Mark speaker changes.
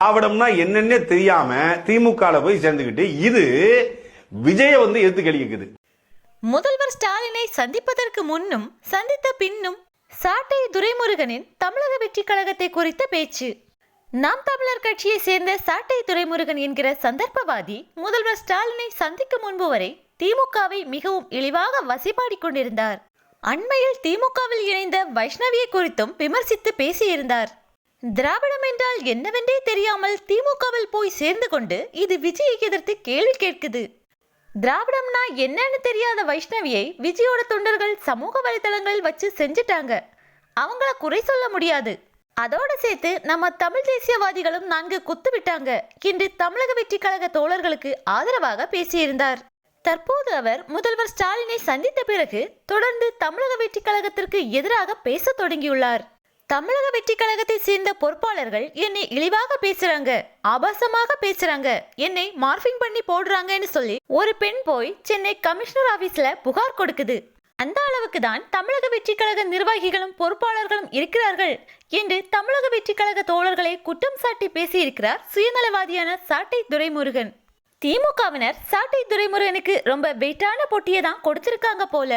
Speaker 1: திராவிடம்னா என்னன்னே தெரியாம திமுக போய் சேர்ந்துக்கிட்டு இது விஜய வந்து எடுத்து கேள்விக்குது
Speaker 2: முதல்வர் ஸ்டாலினை சந்திப்பதற்கு முன்னும் சந்தித்த பின்னும் சாட்டை துரைமுருகனின் தமிழக வெற்றி கழகத்தை குறித்த பேச்சு. நாம் தமிழர் கட்சியை சேர்ந்த சாட்டை துரைமுருகன் என்கிற சந்தர்ப்பவாதி முதல்வர் ஸ்டாலினை சந்திக்கும் முன்பு வரை திமுகவை மிகவும் இழிவாக வசிபாடிக் கொண்டிருந்தார். அண்மையில் திமுகவில் இணைந்த வைஷ்ணவியை குறித்தும் விமர்சித்து பேசியிருந்தார். திராவிடம் என்றால் என்னவென்றே தெரியாமல் திமுகவில் போய் சேர்ந்து கொண்டு இது விஜயை எதிர்த்து கேள்வி கேட்குது. திராவிடம்னா என்னன்னு தெரியாத வைஷ்ணவியை விஜயோட தொண்டர்கள் சமூக வலைதளங்களில் வச்சு செஞ்சுட்டாங்க. அவங்கள குறை சொல்ல முடியாது. அதோட சேர்த்து நம்ம தமிழ் தேசியவாதிகளும் நான்கு குத்து விட்டாங்க. என்று தமிழக வெற்றி கழக தோழர்களுக்கு ஆதரவாக பேசியிருந்தார். தற்போது அவர் முதல்வர் ஸ்டாலினை சந்தித்த பிறகு தொடர்ந்து தமிழக வெற்றி கழகத்திற்கு எதிராக பேசத் தொடங்கியுள்ளார். தமிழக வெற்றி கழகத்தை சேர்ந்த பொறுப்பாளர்கள் என்னை இழிவாக பேசுறாங்க ஆபாசமாக பேசுறாங்க என்னை மார்பிங் பண்ணி போடுறாங்கன்னு சொல்லி ஒரு பெண் போய் சென்னை கமிஷனர் ஆபீஸ்ல புகார் கொடுக்குது. அந்த அளவுக்கு தான் தமிழக வெற்றி கழக நிர்வாகிகளும் பொறுப்பாளர்களும் இருக்கிறார்கள் என்று தமிழக வெற்றி கழக தோழர்களை குற்றம் சாட்டி பேசியிருக்கிறார் சுயநலவாதியான சாட்டை துரைமுருகன். திமுகவினர் சாட்டை துரைமுருகனுக்கு ரொம்ப வெயிட்டான போட்டியை தான் கொடுத்திருக்காங்க போல.